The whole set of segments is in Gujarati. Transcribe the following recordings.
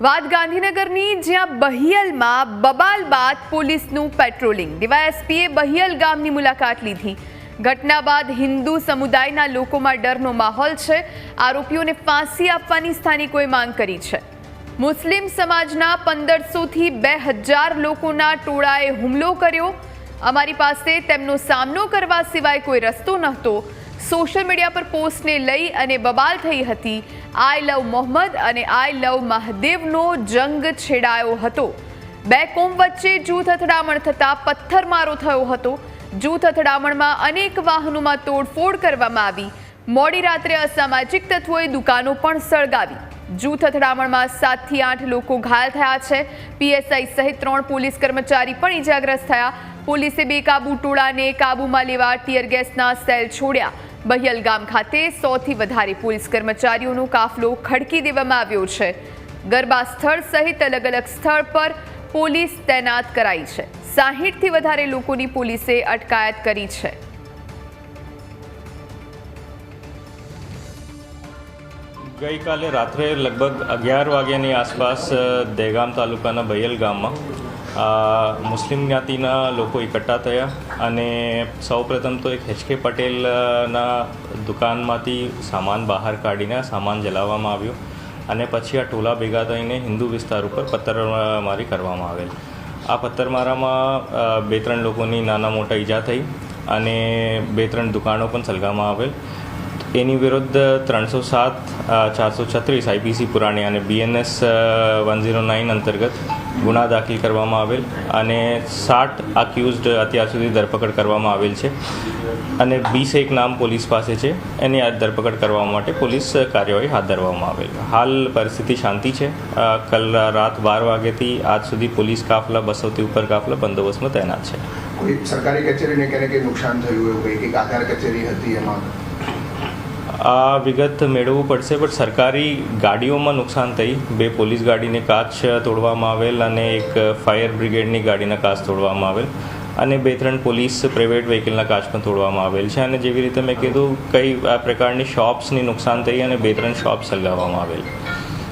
વાત ગાંધીનગરની, જ્યાં બહિયલમાં બબાલ બાદ પોલીસનું પેટ્રોલિંગ. ડીવાયએસપીએ બહિયલ ગામની મુલાકાત લીધી. ઘટના બાદ હિન્દુ સમુદાયના લોકોમાં ડરનો માહોલ છે. આરોપીઓને ફાંસી આપવાની સ્થાનિકોએ માંગ કરી છે. મુસ્લિમ સમાજના પંદરસોથી બે હજાર લોકોના ટોળાએ હુમલો કર્યો. અમારી પાસે તેમનો સામનો કરવા સિવાય કોઈ રસ્તો નહોતો. સોશિયલ મીડિયા પર પોસ્ટને લઈ અને બબાલ થઈ હતી. આઈ લવ મોહમ્મદ અને આઈ લવ મહાદેવનો જંગ છેડાયો હતો. બે કોમ વચ્ચે જૂથ અથડામણ થતાં પથ્થરમારો થયો હતો. જૂથ અથડામણમાં અનેક વાહનોમાં તોડફોડ કરવામાં આવી. મોડી રાત્રે અસામાજિક તત્વોએ દુકાનો પણ સળગાવી. જૂથ અથડામણમાં સાતથી આઠ લોકો ઘાયલ થયા છે. પીએસઆઈ સહિત ત્રણ પોલીસ કર્મચારી પણ ઇજાગ્રસ્ત થયા. પોલીસે બેકાબુ ટોળાને કાબૂમાં લેવા ટીયર ગેસના સેલ છોડ્યા. બહિયલ ગામ ખાતે સોથી વધારે પોલીસ કર્મચારીઓનો કાફલો ખડકી દેવામાં આવ્યો છે. ગરબા સ્થળ સહિત અલગ અલગ સ્થળ પર પોલીસ તૈનાત કરાઈ છે. સાહીઠથી વધારે લોકોની પોલીસે અટકાયત કરી છે. ગઈકાલે રાત્રે લગભગ અગિયાર વાગ્યાની આસપાસ દહેગામ તાલુકાના બૈયલ ગામમાં મુસ્લિમ જ્ઞાતિના લોકો એકઠા થયા અને સૌપ્રથમ તો એક એચકે પટેલના દુકાનમાંથી સામાન બહાર કાઢીને સામાન જલાવવામાં આવ્યો અને પછી આ ટોલા ભેગા થઈને હિન્દુ વિસ્તાર ઉપર પથ્થરમારી કરવામાં આવેલ. આ પથ્થરમારામાં બે ત્રણ લોકોની નાના મોટા ઈજા થઈ અને બે ત્રણ દુકાનો પણ સળગાવવામાં આવેલ. એની વિરુદ્ધ ત્રણસો સાત ચારસો છત્રીસ આઈપીસી પુરાણી અને બીએનએસ વન ઝીરો નાઇન અંતર્ગત ગુના દાખલ કરવામાં આવેલ અને સાઠ અક્યુઝડ અત્યાર સુધી ધરપકડ કરવામાં આવેલ છે. અને બીસ એક નામ પોલીસ પાસે છે. એની આ ધરપકડ કરવા માટે પોલીસ કાર્યવાહી હાથ ધરવામાં આવેલ. હાલ પરિસ્થિતિ શાંતિ છે. કલ રાત બાર વાગ્યાથી આજ સુધી પોલીસ કાફલા, બસોથી ઉપર કાફલા બંદોબસ્તમાં તૈનાત છે. કોઈ સરકારી કચેરીને ક્યારેક નુકસાન થયું એવું કંઈ આધાર કચેરી હતી એમાં? આ વિગત મેળવવું પડશે પણ સરકારી ગાડીઓમાં નુકસાન થઈ. બે પોલીસ ગાડીને કાચ તોડવામાં આવેલ અને એક ફાયર બ્રિગેડની ગાડીના કાચ તોડવામાં આવેલ અને બે ત્રણ પોલીસ પ્રાઇવેટ વ્હીકલના કાચ પણ તોડવામાં આવેલ છે. અને જેવી રીતે મેં કીધું, કઈ આ પ્રકારની શોપ્સની નુકસાન થઈ અને બે ત્રણ શોપ્સ સળગાવવામાં આવેલ.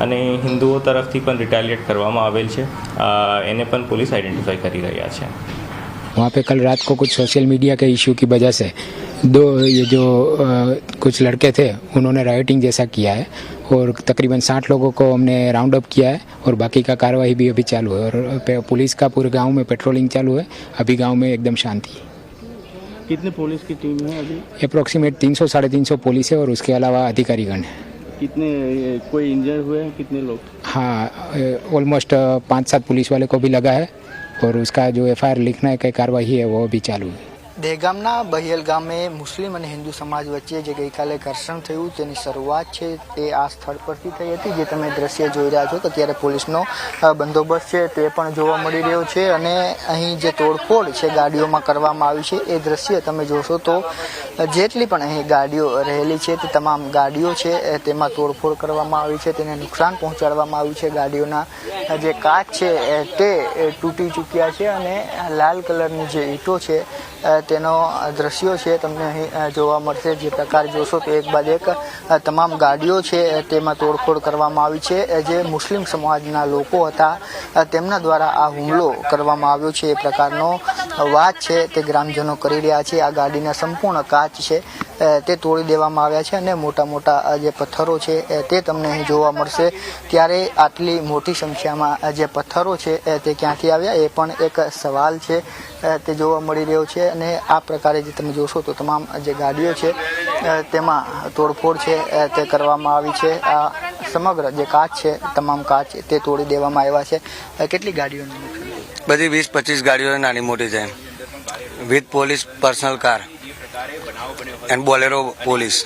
અને હિન્દુઓ તરફથી પણ રિટાલિએટ કરવામાં આવેલ છે અ, એને પણ પોલીસ આઈડેન્ટિફાઈ કરી રહ્યા છે वहाँ पे कल रात को कुछ सोशल मीडिया के इशू की वजह से दो ये जो अ, कुछ लड़के थे उन्होंने राइटिंग जैसा किया है और तकरीबन साठ लोगों को हमने राउंड अप किया है और बाकी का कार्रवाई भी अभी चालू है और पे- पुलिस का पूरे गांव में पेट्रोलिंग चालू है अभी गांव में एकदम शांति है कितने पुलिस की टीम है अभी अप्रोक्सीमेट तीन सौ साढ़े तीन सौ पुलिस है और उसके अलावा अधिकारीगण है कितने ए, कोई इंजर हुए हैं कितने लोग हाँ ऑलमोस्ट पाँच सात पुलिस वाले को भी लगा है और उसका जो एफ लिखना की कार्रवाई है वो अभी चालू है દહેગામના બહિયલ ગામે મુસ્લિમ અને હિન્દુ સમાજ વચ્ચે જે ગઈકાલે ઘર્ષણ થયું તેની શરૂઆત છે તે આ સ્થળ પરથી થઈ હતી, જે તમે દ્રશ્ય જોઈ રહ્યા છો કે ત્યારે પોલીસનો બંદોબસ્ત છે તે પણ જોવા મળી રહ્યો છે અને અહીં જે તોડફોડ છે ગાડીઓમાં કરવામાં આવી છે, એ દ્રશ્ય તમે જોશો તો જેટલી પણ અહીં ગાડીઓ રહેલી છે, તે તમામ ગાડીઓ છે તેમાં તોડફોડ કરવામાં આવી છે, તેને નુકસાન પહોંચાડવામાં આવ્યું છે, ગાડીઓના જે કાચ છે તે તૂટી ચૂક્યા છે અને લાલ કલરની જે ઈંટો છે તેનો દ્રશ્યો છે, તમને અહીં જોવા મળશે. જે પ્રકાર જોશો તો એક બાદ એક તમામ ગાડીઓ છે તેમાં તોડફોડ કરવામાં આવી છે. જે મુસ્લિમ સમાજના લોકો હતા તેમના દ્વારા આ હુમલો કરવામાં આવ્યો છે. એ પ્રકારનો વાત છે, તે ગ્રામજનો કરી રહ્યા છે. આ ગાડીના સંપૂર્ણ કાચ છે તે તોડી દેવામાં આવ્યા છે અને મોટા મોટા જે પથ્થરો છે તે તમને અહીં જોવા મળશે. ત્યારે આટલી મોટી સંખ્યામાં જે પથ્થરો છે તે ક્યાંથી આવ્યા, એ પણ એક સવાલ છે તે જોવા મળી રહ્યો છે. અને આ પ્રકારે જે તમે જોશો તો તમામ જે ગાડીઓ છે તેમાં તોડફોડ છે તે કરવામાં આવી છે. આ સમગ્ર જે કાચ છે, તમામ કાચ તે તોડી દેવામાં આવ્યા છે. કેટલી ગાડીઓનું બધી વીસ પચીસ ગાડીઓ નાની મોટી છે. With police personal car. And Bolero police.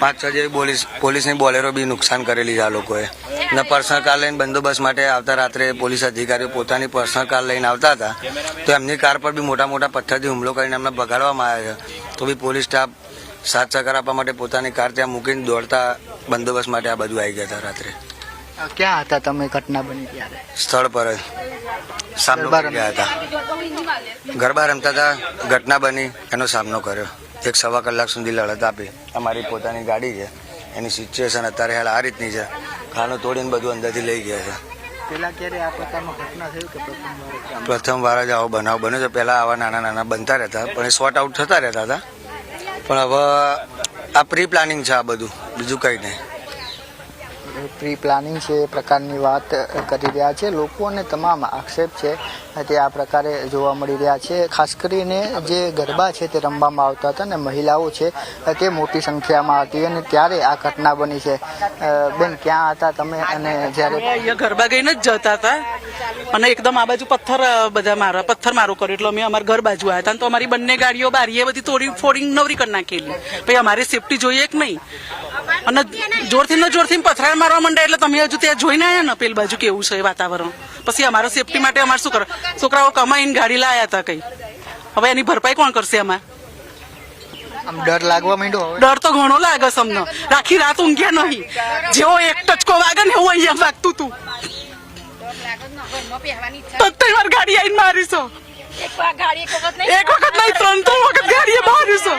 પાંચ છ જેવી પોલીસ પોલીસની બોલેરો બી નુકસાન કરેલી છે આ લોકોએ. ને પર્સનલ કાર લઈને બંદોબસ્ત માટે આવતા રાત્રે પોલીસ અધિકારીઓ પોતાની પર્સનલ કાર લઈને આવતા હતા. તો એમની કાર પર બી મોટા મોટા પથ્થરથી હુમલો કરીને એમને ભગાડવામાં આવ્યા છે. તો બી પોલીસ સ્ટાફ સાથ સહકાર આપવા માટે પોતાની કાર ત્યાં મૂકીને દોડતા બંદોબસ્ત માટે આ બધું આવી ગયા હતા રાત્રે. ક્યાં હતા તમે ઘટના બની ત્યારે? સ્થળ પર જ. સામનો ગયા હતા. ગરબા રમતા હતા ઘટના બની એનો સામનો કર્યો. એક સવા કલાક સુધી લડત આપી. અમારી પોતાની ગાડી છે. એની સિચ્યુએશન અત્યારે હાલ આ રીતની છે. ખાનું તોડીને બધું અંદરથી લઈ ગયા છે. ક્યારે આ ઘટના કે પ્રથમ વાર જ આવો બનાવ બન્યો છે. પહેલા આવા નાના નાના બનતા રહેતા પણ એ શોર્ટ આઉટ થતા રહેતા હતા. પણ હવે આ પ્રી પ્લાનિંગ છે આ બધું. બીજું કંઈ નહીં. પ્રી પ્લાનિંગ છે, એ પ્રકારની વાત કરી રહ્યા છે. લોકોને તમામ આક્ષેપ છે તે આ પ્રકારે જોવા મળી રહ્યા છે. ખાસ કરીને જે ગરબા છે તે રમવામાં આવતા હતા ને મહિલાઓ છે, તે મોટી સંખ્યામાં હતી અને ત્યારે આ ઘટના બની છે. બેન, ક્યાં હતા તમે અને જ્યારે અહીંયા ગરબા ગઈને જ જતા હતા અને એકદમ આ બાજુ પથ્થર બધા મારા પથ્થર મારો કર્યો એટલે અમે અમારા ઘર બાજુ આવ્યા હતા અને તો અમારી બંને ગાડીઓ બારીએ બધી તોડી ફોડી નવરી કરી નાખેલી. પછી અમારી સેફટી જોઈએ કે નહીં? અને જોરથી ને જોરથી પથરાળ મારવા માંડે એટલે તમે હજુ ત્યાં જોઈને આવ્યા ને પેલ બાજુ કેવું છે વાતાવરણ? પછી અમારા સેફટી માટે અમારે શું કરો છોકરાઓ કમાઈને ગાડી લાયા હતા કઈ. હવે એની ભરપાઈ કોણ કરશે અમારે ડર લાગવા માંડ્યો ડર તો ઘણો લાગે છે રાખી રાત ઊંઘ્યા નહીં. જેવો એક ટચકો વાગે ને એવું અહીંયા વાગતું તું. તો વાર ગાડી આવીને મારીશો. એક વખત નહીં ત્રણ ત્રણ વખત ગાડીએ મારીશો.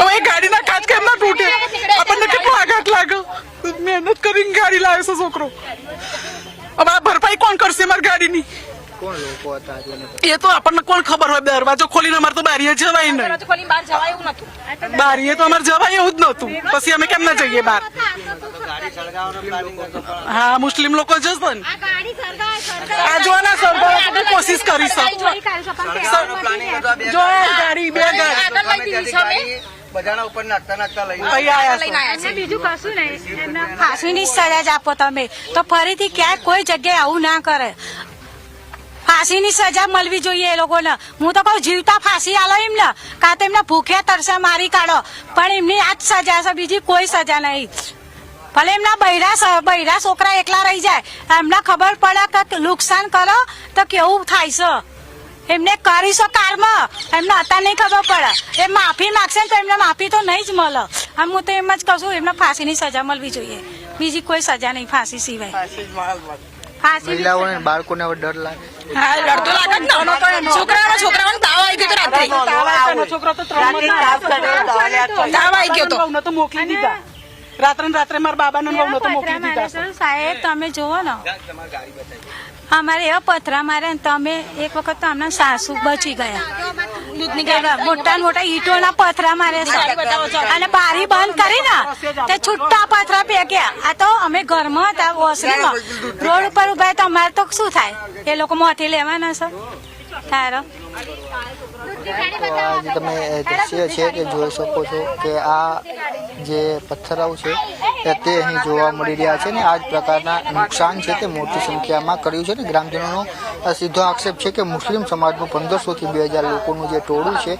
હવે એ ગાડીના કાચ કેમ ના તૂટે? આપણને કેટલો આઘાત લાગે? લાવે છે છોકરો? આ ભરપાઈ કોણ કરશે મારી ગાડીની? કોણ લોકો હતા એ તો આપણને કોણ ખબર હોય? દરવાજો ખોલીને અમારે તો બારીએ જવાય નહીં. બારીએ તો અમારે જવાય એવું જ નતું પછી અમે કેમ ના જઈએ બહાર? હા મુસ્લિમ લોકો જશે ને. આ જોવાના સરદાર કોશિશ કરી છે જો ગાડી બે ગાડી. બધાના ઉપર નાખતા નાખતા લઈ અહીં આયા છે. એમને બીજું કશું નહીં. ફાંસીની જ સજા જ આપો તમે. તો ફરીથી ક્યાંય કોઈ જગ્યાએ આવું ના કરે. ફાંસીની સજા મળવી જોઈએ એ લોકોને. હું તો કહું, જીવતા ફાંસી આલો એમને, કાં તો એમને ભૂખ્યા તરસે મારી કાઢો. પણ એમની આ જ સજા છે, બીજી કોઈ સજા નહીં. ભલે એમના બૈરા બૈરા છોકરા એકલા રહી જાય, એમને ખબર પડે કે નુકસાન કરો તો કેવું થાય છે? એમને કરીશો કારમાં, એમને અત્યારે નહીં ખબર પડે. એ માફી માગશે ને તો એમને માફી તો નહીં જ મળે. આમ હું તો એમ જ કહું છું, એમને ફાંસીની સજા મળવી જોઈએ. બીજી કોઈ સજા નહીં, ફાંસી સિવાય. મહિલાઓને બાળકોને હવે ડર લાગે. છોકરાનો છોકરાનો તાવ આવી ગયો રાત્રે. છોકરો તો ત્રણ તાવ આવી ગયો તો. તો મોકલી દીધા રાત્રે ને રાત્રે મારા બાબા ને વહુને તો મોકલી દીધા સાહેબ તમે જોવો ને. અમારે એવા પથરા મારે ને તમે એક વખત તો અમને સાસુ બચી ગયા. મોટા મોટા ઈટોના પથરા મારે છે. અને બારી બંધ કરી ને તે છૂટા પથરા ફેંક્યા. આ તો અમે ઘરમાં હતા ઓસરીમાં રોડ ઉપર ઊભા તો અમારે તો શું થાય? એ લોકો મોટી લેવાના સર તારો તો આ તમે દ્રશ્ય છે કે જોઈ શકો છો કે આ જે પથ્થરાઓ છે તે અહીં જોવા મળી રહ્યા છે ને આ જ પ્રકારના નુકસાન છે તે મોટી સંખ્યામાં કર્યું છે ને ગ્રામજનોનો સીધો આક્ષેપ છે કે મુસ્લિમ સમાજનું પંદરસોથી બે હજાર લોકોનું જે ટોળું છે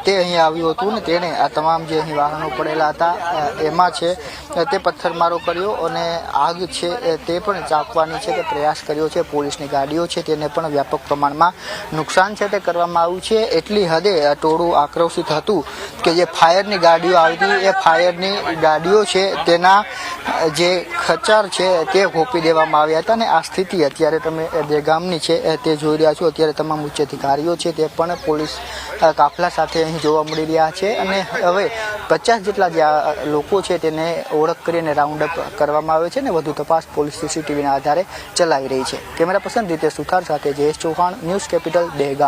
તે અહીં આવ્યું હતું ને તેણે આ તમામ જે અહીં વાહનો પડેલા હતા એમાં છે તે પથ્થરમારો કર્યો અને આગ છે તે પણ ચાંપવાની છે તે પ્રયાસ કર્યો છે પોલીસની ગાડીઓ છે તેને પણ વ્યાપક પ્રમાણમાં નુકસાન છે તે કરવામાં આવ્યું છે એટલી હદે આ ટોળું આક્રોશિત હતું કે જે ફાયરની ગાડીઓ આવતી, એ ફાયરની ગાડીઓ છે, તેના જે ખચાર છે, તે ખોપી દેવામાં આવ્યા હતા અને આ સ્થિતિ અત્યારે તમે જે ગામની છે તે જોઈ રહ્યા છો. અત્યારે તમામ ઉચ્ચ અધિકારીઓ છે, તે પણ પોલીસ કાફલા સાથે અહીં જોવા મળી રહ્યા છે અને હવે પચાસ જેટલા જે લોકો છે, તેને ઓળખ કરીને રાઉન્ડ અપ કરવામાં આવે છે અને વધુ તપાસ પોલીસ સીસીટીવીના આધારે ચલાવી રહી છે. કેમેરા પર્સન રીતે સુથાર સાથે જયેશ ચૌહાણ, ન્યૂઝ કેપિટલ, દહેગામ.